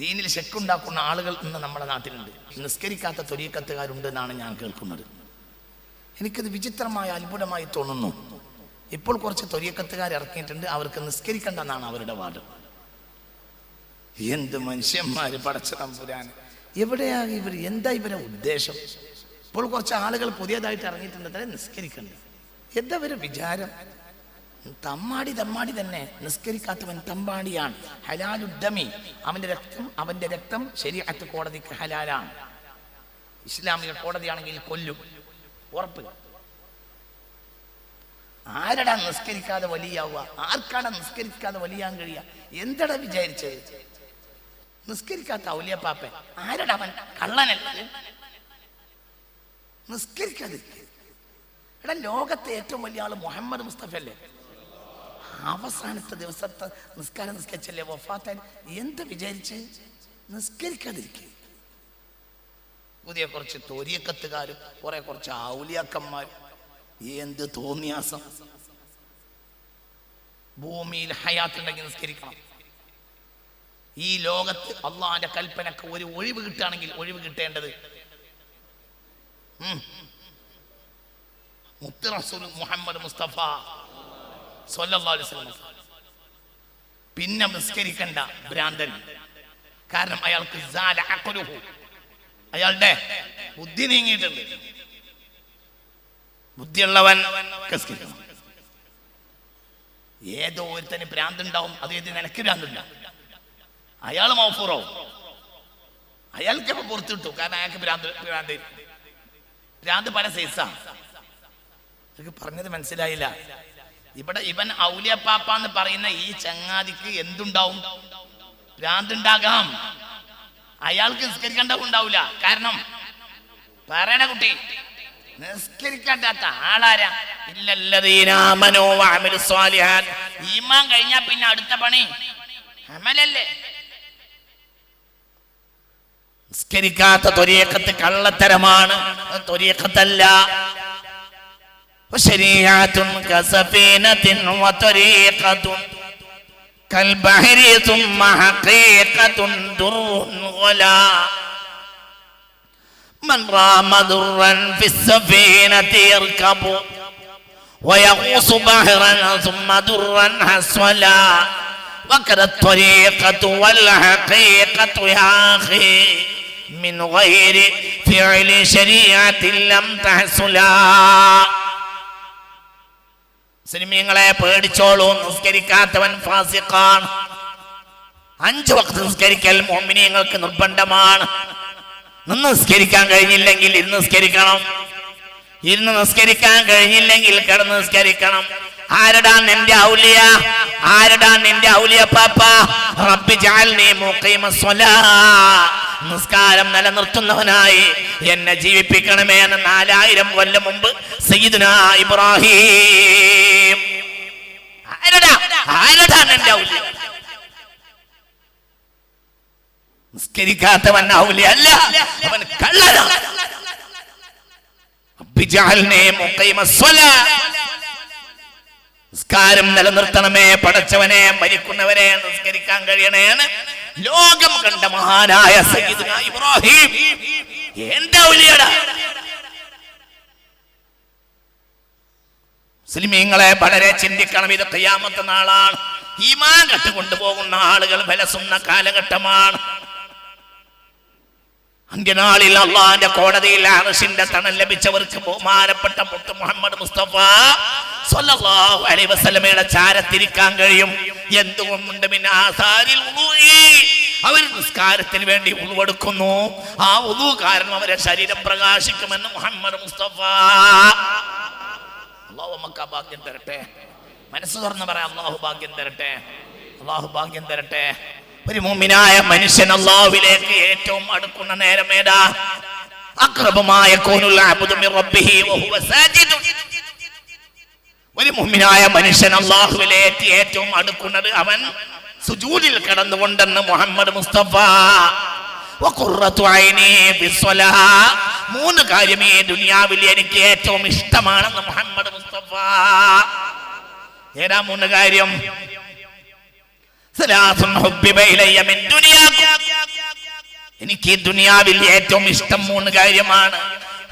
ദീനിൽ ശെക്കുണ്ടാക്കുന്ന ആളുകൾ ഇന്ന് നമ്മുടെ നാട്ടിലുണ്ട്. നിസ്കരിക്കാത്ത തൊരീക്കത്തുകാരുണ്ട് എന്നാണ് ഞാൻ കേൾക്കുന്നത്. എനിക്കത് വിചിത്രമായ അത്ഭുതമായി തോന്നുന്നു. ഇപ്പോൾ കുറച്ച് തൊലിയക്കത്തുകാർ ഇറക്കിയിട്ടുണ്ട്. അവർക്ക് നിസ്കരിക്കണ്ടെന്നാണ് അവരുടെ വാദം. എന്ത് മനുഷ്യന്മാര് പടച്ച തമ്പുരാൻ എവിടെയാ ഇവർ? എന്താ ഇവരെ ഉദ്ദേശം? ഇപ്പോൾ കുറച്ച് ആളുകൾ പുതിയതായിട്ട് ഇറങ്ങിയിട്ടുണ്ട്. നിസ്കരിക്കണ്ട. എന്താ ഇവരെ വിചാരം? തമ്മാടി തമ്മാടി തന്നെ നിസ്കരിക്കാത്തവൻ തമ്പാടിയാണ്. ഹലാലുദ്ദമി അവന്റെ രക്തം അവന്റെ രക്തം ശരിയാത്ത കോടതിക്ക് ഹലാലാണ്. ഇസ്ലാമിക കോടതിയാണെങ്കിൽ കൊല്ലും. ഉറപ്പ്. ആരടാ നിസ്കരിക്കാതെ വലിയാവുക? ആർക്കാടാ നിസ്കരിക്കാതെ വലിയാൻ കഴിയുക? എന്തടാ വിചാരിച്ചത് നിസ്കരിക്കാത്ത ഔലിയപ്പാപ്പൻ. ആരടാ അവൻ? കള്ളനല്ലേ. നിസ്കരിക്കാതിരിക്കുക. എടാ ലോകത്തെ ഏറ്റവും വലിയ ആൾ മുഹമ്മദ് മുസ്തഫ അല്ലേ? അവസാനത്തെ ദിവസത്തെ നിസ്കാരം നിസ്കരിച്ചല്ലേ? വഫാത്താൻ എന്ത് വിചാരിച്ച്? നിസ്കരിക്കാതിരിക്കുക പുതിയ കുറച്ച് തോരിയക്കത്തുകാരും കുറെ കുറച്ച് ഔലിയാക്കന്മാരും. എന്ത് തോന്നിയാസം. ഭൂമിയിൽ ഹയാത്തുണ്ടെങ്കിൽ നിസ്കരിക്കണം. ഈ ലോകത്ത് അള്ളാന്റെ കൽപ്പനക്ക് ഒരു ഒഴിവ് കിട്ടുകയാണെങ്കിൽ ഒഴിവ് കിട്ടേണ്ടത്. മുത്തറസുൽ മുത്ത് മുഹമ്മദ് മുസ്തഫ പിന്നെ നിസ്കരിക്കണ്ട ഭ്രാന്തൻ. കാരണം അയാൾക്ക്. അയാളുടെ ബുദ്ധി നീങ്ങിയിട്ടുണ്ട്. ബുദ്ധിയുള്ളവൻ ഏതോ ഒരുത്തന് ഭ്രാന്തുണ്ടാവും അത് ഏത് നിനക്ക് ഭ്രാന്തുണ്ടാവും അയാൾ മൗഫൂറാവും. അയാൾക്ക് ഇപ്പൊ പുറത്തു കിട്ടും കാരണം അയാൾക്ക് ഭ്രാന്ത് ഭ്രാന്ത്. ഭ്രാന്ത് പല സൈസാ പറഞ്ഞത് മനസ്സിലായില്ല. ഇവിടെ ഇവൻ ഔലിയപ്പാപ്പ എന്ന് പറയുന്ന ഈ ചങ്ങാതിക്ക് എന്തുണ്ടാവും? ഭ്രാന്തുണ്ടാകാം. അയാൾക്ക് നിസ്കരിക്കേണ്ട ഉണ്ടാവില്ല കാരണം പറയണ കുട്ടി നിസ്കരിക്കേണ്ടാത്ത ആളാരാ? ഈമാൻ കഴിഞ്ഞാ പിന്നെ അടുത്ത പണി. അമലല്ലേ? നിസ്കരിക്കാത്ത തൊരിയക്കത്ത് കള്ളത്തരമാണ്. തൊരിയക്കത്തല്ല وشريعة كسفينة وطريقة كالبحر ثم حقيقة در ولا. من رام درا في السفينة يركب ويغوص بحرا ثم درا حسولا. وكذا الطريقة والحقيقة يا أخي من غير فعل شريعة لم تحصلا സിനിമങ്ങളെ പേടിച്ചോളൂ നിസ്കരിക്കാത്തവൻ ഫാസിഖാണ്. അഞ്ചു വക്ത് നിസ്കരിക്കൽ മോമിനിയങ്ങൾക്ക് നിർബന്ധമാണ്. നിന്ന് നിസ്കരിക്കാൻ കഴിഞ്ഞില്ലെങ്കിൽ ഇരുന്ന് നിസ്കരിക്കണം. ഇരുന്ന് നിസ്കരിക്കാൻ കഴിഞ്ഞില്ലെങ്കിൽ കിടന്ന് നിസ്കരിക്കണം. ആരടാ നിന്റെ ഔലിയ? ആരടാ നിന്റെ ഔലിയ പാപ്പ റബ്ബി ജഅൽനി മുഖീമ സ്വലാ. നിസ്കാരം നിലനിർത്തുന്നവനായി എന്നെ ജീവിപ്പിക്കണമേ എന്ന് നാലായിരം കൊല്ലം മുമ്പ് സയ്യിദുന ഇബ്രാഹിം. ആരടാ? ആരടാ നിന്റെ ഔലിയ? നിസ്കരിക്കാത്തവൻ ഔലിയ അല്ല അവൻ കള്ളനാണ് നിസ്കാരം നിലനിർത്തണമേ പടച്ചവനെ മരിക്കുന്നവരെ നിസ്കരിക്കാൻ കഴിയണേന്ന് ലോകം കണ്ട മഹാനായ സയ്യിദ്ന ഇബ്രാഹിം. എന്താ ഔലിയടാ മുസ്ലിമീങ്ങളെ വളരെ ചിന്തിക്കണം ഇത് കയ്യാമത്തെ നാളാണ്. ഈമാൻ കട്ടുകൊണ്ടുപോകുന്ന ആളുകൾ വിലസുന്ന കാലഘട്ടമാണ്. അന്ത്യനാളിൽ അള്ളാന്റെ കോടതിയിൽ അറസിന്റെ തണൽ ലഭിച്ചവർക്ക് ബഹുമാനപ്പെട്ട മുത്ത് മുഹമ്മദ് മുസ്തഫ സ്വല്ലല്ലാഹു അലൈഹി വസല്ലമയുടെ ചാരത്തിരിക്കാൻ കഴിയും. എന്തുകൊണ്ടും പിന്നെ ആസാരിൽ. അവർ നിസ്കാരത്തിന് വേണ്ടി ഉളുവെടുക്കുന്നു ആ ഉളു കാരണം അവരെ ശരീരം പ്രകാശിക്കുമെന്ന് മുഹമ്മദ് മുസ്തഫ. അള്ളാഹു നമുക്ക് ആ ഭാഗ്യം തരട്ടെ. മനസ്സ് തുറന്ന് പറയാം അള്ളാഹു ഭാഗ്യം തരട്ടെ. അള്ളാഹു ഭാഗ്യം തരട്ടെ. ഒരു മുമ്മിനായ മനുഷ്യൻ അള്ളാഹുവിലേക്ക് ഏറ്റവും അടുക്കുന്ന നേരം ഏതാ? അക്രമമായ ഒരു മുമ്മിനായ മനുഷ്യൻ അള്ളാഹുവിലേക്ക് ഏറ്റവും അടുക്കുന്നത് അവൻ സുജൂദിൽ കിടന്നുകൊണ്ടെന്ന് മുഹമ്മദ് മുസ്തഫ മൂന്ന് കാര്യമേ ദുനിയാവിൽ എനിക്ക് ഏറ്റവും ഇഷ്ടമാണെന്ന് മുഹമ്മദ് മുസ്തഫ. ഏതാ മൂന്ന് കാര്യം? എനിക്ക് ദുനിയാവിൽ ഏറ്റവും ഇഷ്ടം മൂന്ന് കാര്യമാണ്.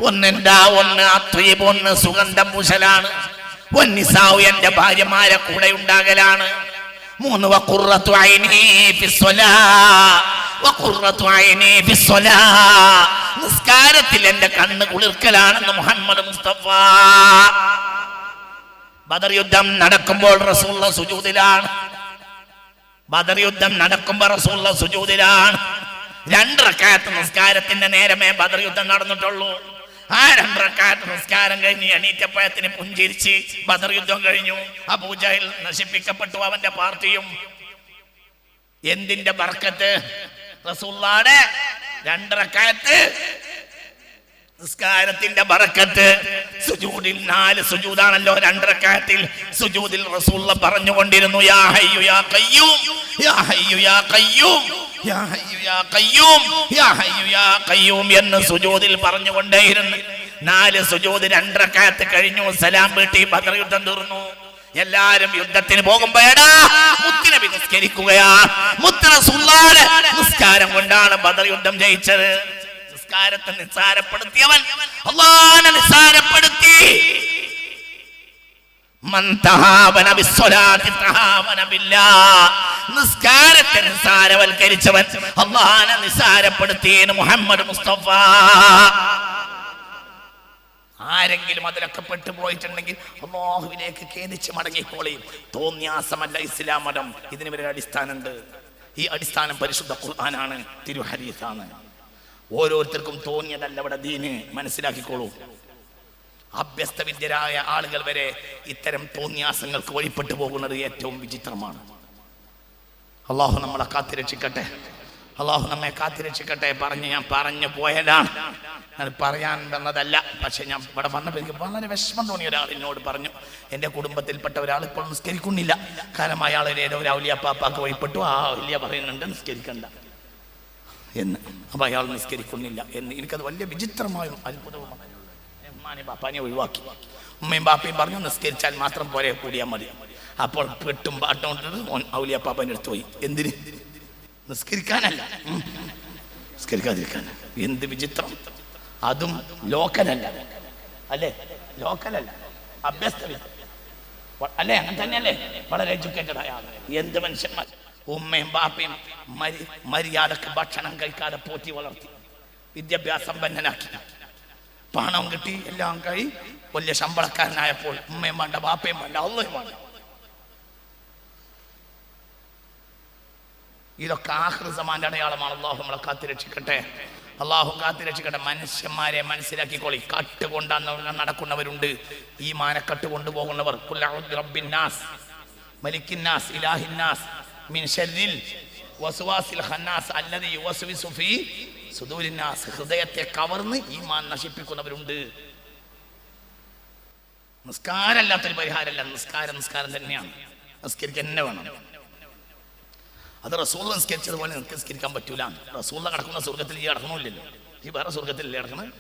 ഒന്നെന്താ ഒന്ന് അത്രയും ഒന്ന് സുഗന്ധം പൂശലാണ്. ഒന്നിസാവു എന്റെ ഭാര്യമാരെ കൂടെ ഉണ്ടാകലാണ്. മൂന്ന് നിസ്കാരത്തിൽ എന്റെ കണ്ണ് കുളിർക്കലാണെന്ന് മുഹമ്മദ് മുസ്തഫ. ബദർ യുദ്ധം നടക്കുമ്പോൾ റസൂള്ള സുജൂദിലാണ് ബദർ യുദ്ധം നടക്കുമ്പോൾ റസൂള്ള സുജൂദിലാണ് രണ്ട് റക്കാത്ത് നിസ്കാരത്തിന്റെ നേരമേ ബദർ യുദ്ധം നടന്നിട്ടുള്ളൂ. ആ രണ്ട് റക്കാത്ത് നിസ്കാരം കഴിഞ്ഞ് എണീറ്റപ്പഴത്തിന് പുഞ്ചിരിച്ച് ബദർ യുദ്ധം കഴിഞ്ഞു. ആ പൂജയിൽ നശിപ്പിക്കപ്പെട്ടു അവന്റെ പാർട്ടിയും. എന്തിന്റെ ബർക്കത്ത്? റസൂള്ളാടെ രണ്ട് റക്കാത്ത്. നിസ്കാരത്തിന്റെ ബറക്കത്ത് സുജൂദിൽ നാല് സുജൂദാണല്ലോ രണ്ടരക്കാലത്തിൽ സുജൂദിൽ റസൂള്ള പറഞ്ഞുകൊണ്ടിരുന്നു യാ ഹയ്യു യാ ഖയ്യൂം യാ ഹയ്യു യാ ഖയ്യൂം. എന്ന് സുജൂദിൽ പറഞ്ഞുകൊണ്ടേയിരുന്നു. നാല് സുജൂദ് രണ്ടരക്കാലത്ത് കഴിഞ്ഞു. സലാം വീട്ടി ബദർ യുദ്ധം തീർന്നു. എല്ലാരും യുദ്ധത്തിന് പോകുമ്പോഴാ മുത്തിനബി നിസ്കരിക്കുകയാ മുത്തന സുല്ലാട് നിസ്കാരം കൊണ്ടാണ് ബദർ യുദ്ധം ജയിച്ചത്. നിസ്കാരത്തെ നിസ്സാരപ്പെടുത്തിയവൻ. അള്ളാനെ നിസ്സാരപ്പെടുത്തി. നിസ്കാരത്തെ അള്ളാനെ നിസ്സാരപ്പെടുത്തിയെന്ന് മുഹമ്മദ് മുസ്തഫ. ആരെങ്കിലും അതിലൊക്കെ പെട്ടുപോയിട്ടുണ്ടെങ്കിൽ അള്ളാഹുവിലേക്ക് ഖേദിച്ച് മടങ്ങിക്കോളിയും തോന്നിയാസമല്ല ഇസ്ലാം മതം. ഇതിന് ഒരു അടിസ്ഥാനമുണ്ട്. ഈ അടിസ്ഥാനം പരിശുദ്ധ ഖുർആനാണ് തിരുഹരീസാണ് ഓരോരുത്തർക്കും തോന്നിയതല്ല ഇവിടെ ദീന്. മനസ്സിലാക്കിക്കോളൂ. അഭ്യസ്തവിദ്യരായ ആളുകൾ വരെ ഇത്തരം തോന്നിയാസങ്ങൾക്ക് വഴിപ്പെട്ടു പോകുന്നത് ഏറ്റവും വിചിത്രമാണ്. അള്ളാഹു നമ്മളെ കാത്തിരക്ഷിക്കട്ടെ. അള്ളാഹു നമ്മെ കാത്തിരക്ഷിക്കട്ടെ. പറഞ്ഞ് ഞാൻ പറഞ്ഞു പോയതാണ്. ഞാൻ പറയാൻ വന്നതല്ല. പക്ഷെ ഞാൻ ഇവിടെ വന്നപ്പോൾ എനിക്ക് വളരെ വിഷമം തോന്നിയ ഒരാൾ എന്നോട് പറഞ്ഞു എന്റെ കുടുംബത്തിൽപ്പെട്ട ഒരാൾ ഇപ്പോൾ നിസ്കരിക്കുന്നില്ല. കാരണം അയാൾ ഏതോ ഒരു ഔലിയപ്പാപ്പാക്ക് വഴിപ്പെട്ടു. ആ ഔലിയ പറയുന്നുണ്ട് നിസ്കരിക്കണ്ട. എന്ന്. അപ്പം അയാൾ നിസ്കരിക്കുന്നില്ല എന്ന്. എനിക്കത് വലിയ വിചിത്രമായും അത്ഭുതവുമാണ് ഉമ്മാനെ ബാപ്പാനെ ഒഴിവാക്കി. ഉമ്മയും ബാപ്പയും പറഞ്ഞു നിസ്കരിച്ചാൽ മാത്രം പോരെ കൂടിയാൽ മതി. അപ്പോൾ പെട്ടും പാട്ടും കൊണ്ടിട്ട് ഓൻ ഔലിയപ്പാപ്പന്റെ അടുത്ത് പോയി. എന്തിന്? നിസ്കരിക്കാനല്ല. നിസ്കരിക്കാതിരിക്കാൻ. എന്ത് വിചിത്രം. അതും ലോക്കലല്ല. അല്ലേ? ലോക്കലല്ല. അഭ്യസ്തമില്ല അല്ലേ? അങ്ങനെ തന്നെയല്ലേ? വളരെ എഡ്യൂക്കേറ്റഡ് ആയ എന്ത് മനുഷ്യന്മാർ. ഉമ്മയും ബാപ്പയും മരി മര്യാദയ്ക്ക് ഭക്ഷണം കഴിക്കാതെ പോറ്റി വളർത്തി. വിദ്യാഭ്യാസം സമ്പന്നനാക്കി പണം കിട്ടി എല്ലാം കഴി. വലിയ ശമ്പളക്കാരനായപ്പോൾ ഉമ്മയും വേണ്ട ബാപ്പയും വേണ്ട അള്ളയും വേണ്ട. ഇതൊക്കെ ആഹൃതമാന്റെ അടയാളമാണ്. അള്ളാഹു നമ്മളെ കാത്തിരക്ഷിക്കട്ടെ അള്ളാഹു കാത്തിരക്ഷിക്കട്ടെ മനുഷ്യന്മാരെ മനസ്സിലാക്കിക്കോളി. കട്ട് കൊണ്ടാന്ന് നടക്കുന്നവരുണ്ട് ഈ മാനക്കട്ട് കൊണ്ടുപോകുന്നവർ മലിക്കിന്നാസ് ഇലാഹിന്നാസ് മിൻ ശർരിൽ വസ്വാസിൽ ഹന്നാസ് അല്ലദീ യുവസ്വിസു ഫീ സുദൂരിന്നാസ് ഹൃദയത്തെ കവർന്ന് ഈ മാൻ നശിപ്പിക്കുന്നവരുണ്ട്. നിസ്കാരമല്ലാത്തൊരു പരിഹാരമല്ല നിസ്കാരം നിസ്കാരം തന്നെയാണ്. നിസ്കരിക്കാൻ തന്നെ വേണം. അത് റസൂൾ നിസ്കരിച്ചതുപോലെ നിനക്ക് നിസ്കരിക്കാൻ പറ്റൂല. റസൂൾ കിടക്കുന്ന സ്വർഗത്തിൽ ഈ കിടക്കണമില്ലല്ലോ ഈ വേറെ സ്വർഗത്തിലല്ലേ കിടക്കണത്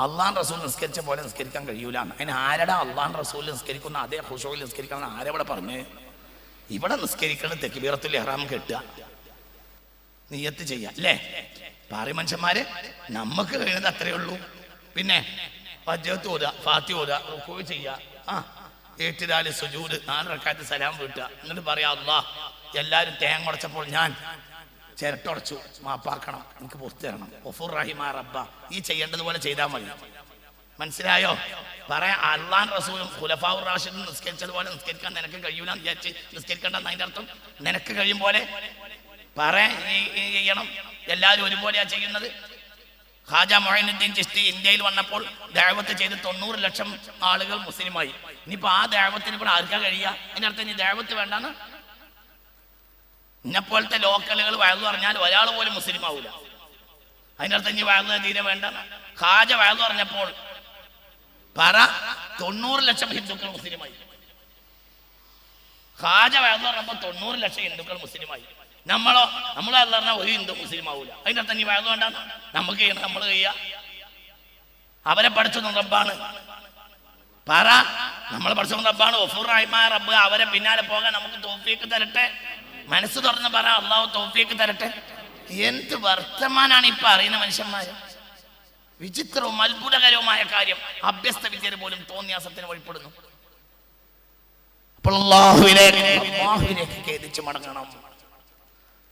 അള്ളാൻ റസൂൽ നിസ്കരിച്ച പോലെ നിസ്കരിക്കാൻ കഴിയൂല. അതിന് ആരടാ അള്ളാൻ റസൂൽ നിസ്കരിക്കുന്ന അതേ ഹുഷോയിൽ നിസ്കരിക്കണം ആരെവിടെ പറഞ്ഞ്? ഇവിടെ നിസ്കരിക്കണം തെക്കിബീറത്തിൽ എഹ്റാം കെട്ടുക നീയത്ത് ചെയ്യാം അല്ലേ? പാറി മനുഷ്യന്മാരെ നമുക്ക് കഴിയുന്നത് അത്രേ ഉള്ളൂ. പിന്നെ പഞ്ചത്ത് ഓതുക ഫാത്തി ഓതുക റുക്കോവ് ചെയ്യുക. ആ ഏറ്റുരാൽ സുജൂദ് നാല് റക്കാത്ത് സലാം വീട്ടുക. എന്നിട്ട് പറയാ അള്ളാ എല്ലാവരും തേങ്ങ ഉടച്ചപ്പോൾ ഞാൻ ചിരട്ടുടച്ചു മാപ്പാക്കണം എനിക്ക് പുറത്തു തരണം. ഒഫുർ റഹിമാ റബ്ബ ഈ ചെയ്യേണ്ടതുപോലെ ചെയ്താൽ മതി. മനസ്സിലായോ? പറയാ അള്ളാൻ റസൂലും ഖുലഫാവുർ റാഷിദും നിസ്കരിച്ചതുപോലെ നിസ്കരിക്കാൻ നിനക്ക് കഴിയൂല വിചാരിച്ച് നിസ്കരിക്കേണ്ടെന്ന് അർത്ഥം? നിനക്ക് കഴിയും പോലെ പറയാൻ ചെയ്യണം. എല്ലാവരും ഒരുപോലെയാ ചെയ്യുന്നത്. ഖാജ മൊഹീനുദ്ദീൻ ചിസ്തി ഇന്ത്യയിൽ വന്നപ്പോൾ ദേവത്ത് ചെയ്ത് തൊണ്ണൂറ് ലക്ഷം ആളുകൾ മുസ്ലിമായി. ഇനിയിപ്പോ ആ ദേവത്തിന് ഇപ്പോൾ ആർക്കാ കഴിയുക? അതിനർത്ഥം ഇനി ദേവത്ത് വേണ്ടാന്ന്. ഇന്നെപ്പോലത്തെ ലോക്കലുകൾ വയലു പറഞ്ഞാൽ ഒരാൾ പോലും മുസ്ലിം ആവൂല അതിനർത്ഥം ഇനി വയലു തീരെ വേണ്ട. ഖാജ വയലു പറഞ്ഞപ്പോൾ പറ തൊണ്ണൂറ് ലക്ഷം ഹിന്ദുക്കൾ മുസ്ലിമായി. ഖാജ വയലു പറഞ്ഞപ്പോൾ തൊണ്ണൂറ് ലക്ഷം ഹിന്ദുക്കൾ മുസ്ലിമായി. നമ്മളോ? നമ്മൾ പറഞ്ഞാൽ ഒരു ഹിന്ദു മുസ്ലിം ആവൂല. അതിന്റെ അർത്ഥം ഇനി വയലു വേണ്ട നമുക്ക് നമ്മൾ ചെയ്യാ. അവരെ പഠിച്ചൊന്നും റബ്ബാണ്. പറ നമ്മൾ പഠിച്ചൊന്നും റബ്ബാണ്. റഹിമാ റബ്ബ് അവരെ പിന്നാലെ പോകാൻ നമുക്ക് തോഫിയേക്ക് തരട്ടെ? മനസ്സ് തുറന്ന് പറ അള്ളാഹു തോഫിയൊക്കെ തരട്ടെ? എന്ത് വർത്തമാനാണ് ഇപ്പൊ അറിയുന്ന മനുഷ്യന്മാര്? വിചിത്രവും അത്ഭുതകരവുമായ കാര്യം അഭ്യസ്ത വിദ്യ പോലും തോന്നിയാസത്തിന് വഴിപ്പെടുന്നു. അപ്പോൾ അള്ളാഹുവിലേക്ക് അള്ളാഹുവിലേക്ക് ഖേദിച്ച് മടങ്ങണം.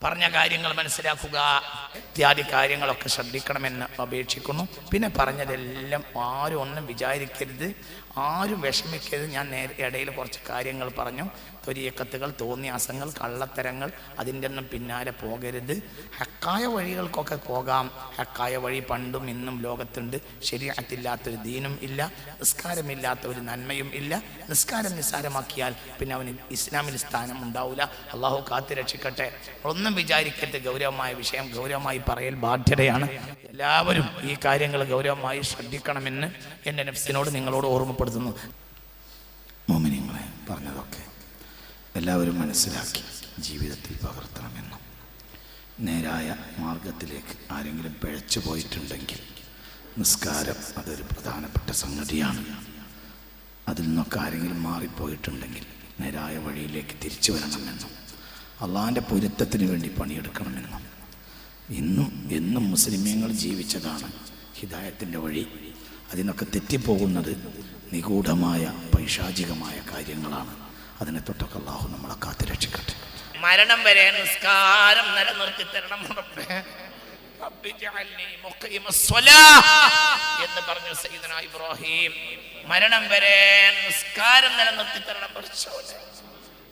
പറഞ്ഞ കാര്യങ്ങൾ മനസ്സിലാക്കുക. ഇത്യാദി കാര്യങ്ങളൊക്കെ ശ്രദ്ധിക്കണമെന്ന് അപേക്ഷിക്കുന്നു. പിന്നെ പറഞ്ഞതെല്ലാം ആരും ഒന്നും വിചാരിക്കരുത്. ആരും വിഷമിക്കരുത്. ഞാൻ നേരെ ഇടയിൽ കുറച്ച് കാര്യങ്ങൾ പറഞ്ഞു. തൊരിയക്കത്തുകൾ തോന്നിയാസങ്ങൾ കള്ളത്തരങ്ങൾ അതിന്റെ ഒന്നും പിന്നാലെ പോകരുത്. ഹക്കായ വഴികൾക്കൊക്കെ പോകാം. ഹക്കായ വഴി പണ്ടും ഇന്നും ലോകത്തുണ്ട്. ശരിയാറ്റില്ലാത്തൊരു ദീനും ഇല്ല. നിസ്കാരമില്ലാത്ത ഒരു നന്മയും ഇല്ല. നിസ്കാരം നിസ്സാരമാക്കിയാൽ പിന്നെ അവന് ഇസ്ലാമിൽ സ്ഥാനം ഉണ്ടാവില്ല അള്ളാഹു കാത്തു രക്ഷിക്കട്ടെ. ഒന്നും വിചാരിക്കരുത്. ഗൗരവമായ വിഷയം ഗൗരവമായി പറയൽ ബാധ്യതയാണ്. എല്ലാവരും ഈ കാര്യങ്ങൾ ഗൗരവമായി ശ്രദ്ധിക്കണമെന്ന് എന്റെ നഫ്സിനോട് നിങ്ങളോട് ഓർമ്മപ്പെടുത്തുന്നു മോമിനിങ്ങളെ പറഞ്ഞതൊക്കെ എല്ലാവരും മനസ്സിലാക്കി ജീവിതത്തിൽ പകർത്തണമെന്നും. നേരായ മാർഗത്തിലേക്ക് ആരെങ്കിലും പിഴച്ചു പോയിട്ടുണ്ടെങ്കിൽ നിസ്കാരം അതൊരു പ്രധാനപ്പെട്ട സംഗതിയാണ്. അതിൽ നിന്നൊക്കെ ആരെങ്കിലും മാറിപ്പോയിട്ടുണ്ടെങ്കിൽ നേരായ വഴിയിലേക്ക് തിരിച്ചു വരണമെന്നും അള്ളാഹാന്റെ പൊരുത്തത്തിന് വേണ്ടി പണിയെടുക്കണമെന്നും. ഇന്നും എന്നും മുസ്ലിമീങ്ങൾ ജീവിച്ചതാണ് ഹിദായത്തിന്റെ വഴി. അതിനൊക്കെ തെറ്റിപ്പോകുന്നത് നിഗൂഢമായ പൈശാചികമായ കാര്യങ്ങളാണ്. അതിനെ തൊട്ടൊക്കെ അള്ളാഹു നമ്മളെ കാത്തു രക്ഷിക്കട്ടെ. മരണം വരെ നിസ്കാരം നിലനിർത്തി തരണം എന്ന് പറഞ്ഞു സൈദന ഇബ്രാഹിം മരണം വരെ നിസ്കാരം നിലനിർത്തി തരണം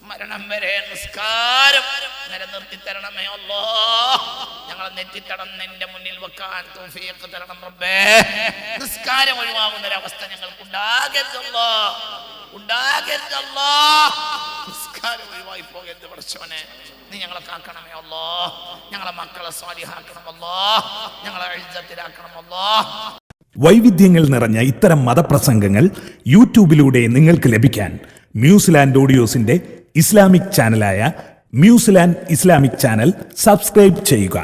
മരണം വരെ നിസ്കാരം നിലനിർത്തി തരണമേ അല്ലോ ഞങ്ങളെ നെറ്റിത്തടം നിന്റെ മുന്നിൽ വെക്കാൻ തോഫിയൊക്കെ തരണം റബ്ബേ. നിസ്കാരം ഒഴിവാകുന്ന ഒരവസ്ഥ ഞങ്ങൾക്ക് ഉണ്ടാകരുതല്ലോ ഉണ്ടാകരുതല്ലോ നിസ്കാരം ഒഴിവായി പോകരുത് പഠിച്ചവനെ നീ ഞങ്ങളെ കാക്കണമേ അല്ലോ ഞങ്ങളെ മക്കളെ സ്വാലിഹാക്കണമല്ലോ ഞങ്ങളെ എഴുതത്തിലാക്കണമല്ലോ വൈവിധ്യങ്ങൾ നിറഞ്ഞ ഇത്തരം മതപ്രസംഗങ്ങൾ യൂട്യൂബിലൂടെ നിങ്ങൾക്ക് ലഭിക്കാൻ മ്യൂസിലാൻഡ് ഓഡിയോസിന്റെ Islamic ചാനലായ New Zealand Islamic channel subscribe ചെയ്യുക.